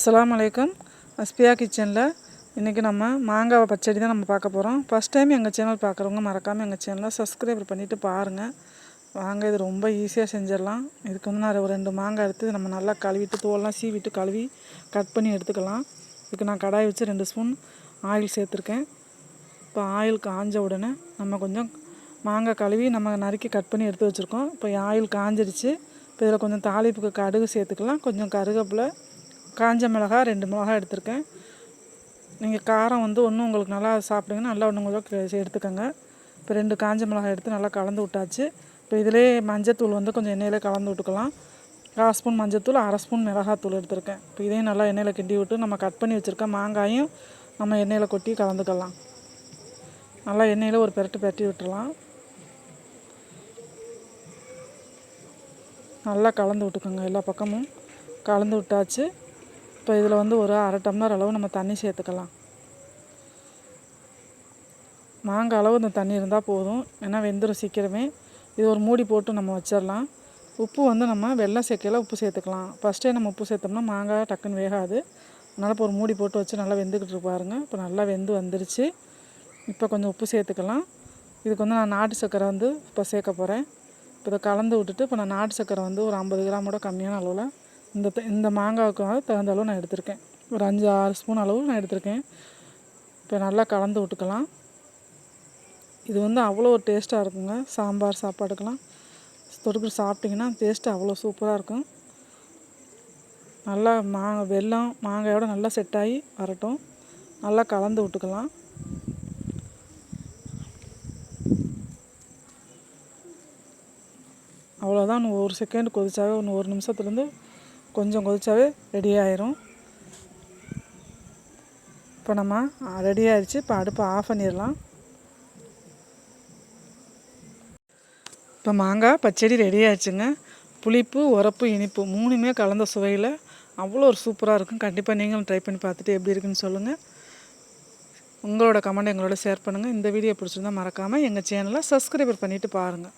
அஸ்லாம் அலைக்கும். அஸ்பியா கிச்சனில் இன்றைக்கி நம்ம மாங்காய் பச்சடி தான் நம்ம பார்க்க போகிறோம் ஃபஸ்ட் டைம் எங்கள் சேனல் பார்க்குறவங்க மறக்காமல் எங்கள் சேனலை சப்ஸ்கிரைப் பண்ணிவிட்டு பாருங்கள் வாங்க இது ரொம்ப ஈஸியாக செஞ்சிடலாம். இதுக்கு வந்து நான் ஒரு ரெண்டு மாங்காய் எடுத்து நம்ம நல்லா கழுவிட்டு தோல்லாம் சீவிட்டு கழுவி கட் பண்ணி எடுத்துக்கலாம். இதுக்கு நான் கடாய் வச்சு ரெண்டு ஸ்பூன் ஆயில் சேர்த்துருக்கேன். இப்போ ஆயில் காஞ்ச உடனே நம்ம கொஞ்சம் மாங்காய் கழுவி நம்ம நறுக்கி கட் பண்ணி எடுத்து வச்சுருக்கோம். இப்போ ஆயில் காஞ்சிடுச்சு. இப்போ இதில் கொஞ்சம் தாளிப்புக்கு கடுகு சேர்த்துக்கலாம். கொஞ்சம் கருகப்பில் காஞ்ச மிளகாய் ரெண்டு மிளகாய் எடுத்திருக்கேன். நீங்கள் காரம் வந்து ஒன்றும் உங்களுக்கு நல்லா சாப்பிடுங்கன்னா நல்லா ஒன்று கொஞ்சம் எடுத்துக்கோங்க. இப்போ ரெண்டு காஞ்ச மிளகாய் எடுத்து நல்லா கலந்து விட்டாச்சு. இப்போ இதிலே மஞ்சத்தூள் வந்து கொஞ்சம் எண்ணெயில் கலந்து விட்டுக்கலாம். கால் ஸ்பூன் மஞ்சத்தூள் அரை ஸ்பூன் மிளகாத்தூள் எடுத்திருக்கேன். இப்போ இதையும் நல்லா எண்ணெயில் கிண்டி விட்டு நம்ம கட் பண்ணி வச்சுருக்க மாங்காயும் நம்ம எண்ணெயில் கொட்டி கலந்துக்கலாம். நல்லா எண்ணெயில் ஒரு பெரட்டு பெரட்டி விட்டுடலாம் நல்லா கலந்து விட்டுக்கோங்க எல்லா பக்கமும். கலந்து விட்டாச்சு. இப்போ இதில் வந்து ஒரு அரை டம்ளர் அளவு நம்ம தண்ணி சேர்த்துக்கலாம். மாங்காய் அளவு இந்த தண்ணி இருந்தால் போதும். ஏன்னா வெந்துடும் சீக்கிரமே. இது ஒரு மூடி போட்டு நம்ம வச்சிடலாம். உப்பு வந்து நம்ம வெள்ளம் சேர்க்கையில் உப்பு சேர்த்துக்கலாம். ஃபஸ்ட்டே நம்ம உப்பு சேர்த்தோம்னா மாங்காய் டக்குன்னு வேகாது. அதனால் இப்போ ஒரு மூடி போட்டு வச்சு நல்லா வெந்துக்கிட்டு பாருங்க. இப்போ நல்லா வெந்து வந்துருச்சு. இப்போ கொஞ்சம் உப்பு சேர்த்துக்கலாம். இதுக்கு வந்து நான் நாட்டு சர்க்கரை வந்து இப்போ சேர்க்க போகிறேன் இப்போ இதை கலந்து விட்டுட்டு இப்போ நான் நாட்டு சர்க்கரை வந்து ஒரு ஐம்பது கிராமோட கம்மியான அளவில் இந்த இந்த மாங்காய்க்காக தகுந்த அளவு நான் எடுத்திருக்கேன். ஒரு அஞ்சு ஆறு ஸ்பூன் அளவு நான் எடுத்திருக்கேன். இப்போ நல்லா கலந்து விட்டுக்கலாம். இது வந்து அவ்வளோ ஒரு டேஸ்ட்டாக இருக்குங்க. சாம்பார் சாப்பாடுக்கெலாம் தொடுக்கிட்டு சாப்பிட்டிங்கன்னா டேஸ்ட்டு அவ்வளோ சூப்பராக இருக்கும். நல்லா மா வெல்லம் மாங்காயோட நல்லா செட் ஆகி வரட்டும். நல்லா கலந்து விட்டுக்கலாம். அவ்வளோதான். ஒரு செகண்ட் கொதிச்சாவே ஒன்று ஒரு நிமிஷத்துலேருந்து கொஞ்சம் கொதிச்சாவே ரெடி ஆயிரும். இப்போ நம்ம ரெடி ஆயிடுச்சு. இப்போ அடுப்பை ஆஃப் பண்ணிடலாம். இப்போ மாங்காய் பச்சடி ரெடி ஆயிடுச்சுங்க. புளிப்பு உரப்பு இனிப்பு மூணுமே கலந்த சுவையில் அவ்வளோ ஒரு சூப்பராக இருக்கும். கண்டிப்பாக நீங்களும் ட்ரை பண்ணி பார்த்துட்டு எப்படி இருக்குன்னு சொல்லுங்கள் உங்களோட கமெண்ட் எங்களோட ஷேர் பண்ணுங்கள் இந்த வீடியோ பிடிச்சிருந்தா மறக்காமல் எங்கள் சேனலை சப்ஸ்கிரைபர் பண்ணிவிட்டு பாருங்கள்